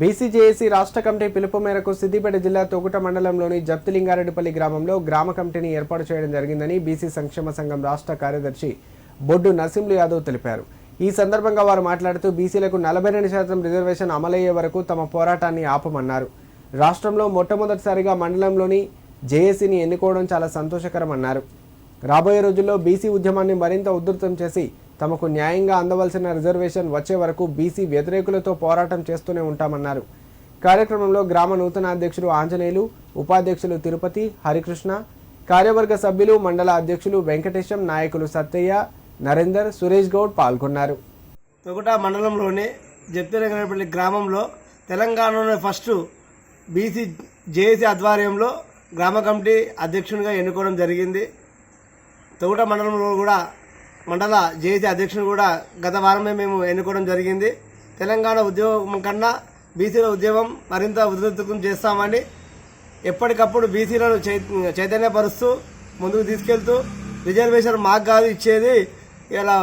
BCJAC రాష్ట్ర committee పిలుపు మేరకు సిద్దిపేట జిల్లా తొగుట మండలంలోని జప్తిలింగారెడ్డిపల్లి గ్రామంలో గ్రామ కమిటీని ఏర్పాటు చేయడం జరిగిందని బీసీ సంక్షేమ సంఘం రాష్ట్ర కార్యదర్శి బొడ్డు నరసింహులు యాదవ్ తెలిపారు. ఈ సందర్భంగా వారు మాట్లాడుతూ బీసీలకు నలభై రెండు శాతం రిజర్వేషన్ అమలయ్యే వరకు తమ పోరాటాన్ని ఆపమన్నారు. రాష్ట్రంలో మొట్టమొదటిసారిగా మండలంలోని జేఏసీని ఎన్నుకోవడం చాలా సంతోషకరమన్నారు. రాబోయే రోజుల్లో బీసీ ఉద్యమాన్ని మరింత ఉధృతం చేసి తమకు న్యాయంగా అందవలసిన రిజర్వేషన్ వచ్చే వరకు బీసీ వ్యతిరేకులతో పోరాటం చేస్తూనే ఉంటామన్నారు. కార్యక్రమంలో గ్రామ నూతన అధ్యక్షులు ఆంజనేయులు ఉపాధ్యక్షులు తిరుపతి హరికృష్ణ కార్యవర్గ సభ్యులు మండల అధ్యక్షులు వెంకటేశం నాయకులు సత్తయ్య నరేందర్ సురేష్ గౌడ్ పాల్గొన్నారు. తొగట మండలంలోని జప్తిరంగపల్లి గ్రామంలో తెలంగాణలోనే ఫస్ట్ బీసీ జేఏసీ ఆధ్వర్యంలో గ్రామ కమిటీ అధ్యక్షునిగా ఎన్నుకోవడం జరిగింది. తొగట మండలంలో కూడా మండల జేఏసీ అధ్యక్షుడు కూడా గత వారమే మేము ఎన్నుకోవడం జరిగింది. తెలంగాణ ఉద్యోగం కన్నా బీసీల ఉద్యమం మరింత ఉధృతం చేస్తామని ఎప్పటికప్పుడు బీసీలను చై- చైతన్యపరుస్తూ ముందుకు తీసుకెళ్తూ రిజర్వేషన్ మాకు కాదు ఇచ్చేది ఇలా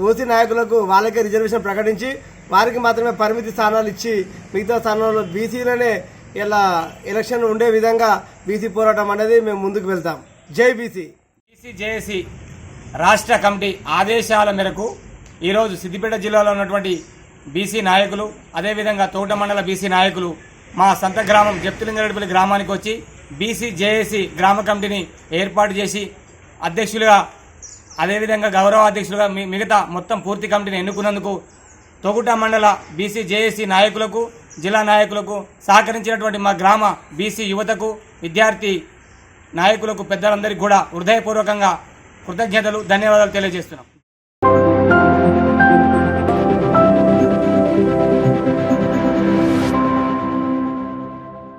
ఓసీ నాయకులకు వాళ్ళకే రిజర్వేషన్ ప్రకటించి వారికి మాత్రమే పరిమితి స్థానాలు ఇచ్చి మిగతా స్థానాల్లో బీసీలనే ఇలా ఎలక్షన్ ఉండే విధంగా బీసీ పోరాటం అనేది మేము ముందుకు వెళ్తాం. జై బీసీ. బీసీజేఏసీ రాష్ట్ర కమిటీ ఆదేశాల మేరకు ఈరోజు సిద్దిపేట జిల్లాలో ఉన్నటువంటి బీసీ నాయకులు అదేవిధంగా తోట మండల బీసీ నాయకులు మా సంత గ్రామం జప్తిలింగరెడ్డిపల్లి గ్రామానికి వచ్చి బీసీ జేఏసీ గ్రామ కమిటీని ఏర్పాటు చేసి అధ్యక్షులుగా అదేవిధంగా గౌరవ అధ్యక్షులుగా మీ- మిగతా మొత్తం పూర్తి కమిటీని ఎన్నుకున్నందుకు తొగుట మండల బీసీ జేఏసీ నాయకులకు జిల్లా నాయకులకు సహకరించినటువంటి మా గ్రామ బీసీ యువతకు విద్యార్థి నాయకులకు పెద్దలందరికీ కూడా హృదయపూర్వకంగా కృతజ్ఞతలు ధన్యవాదాలు తెలియజేస్తున్నాం.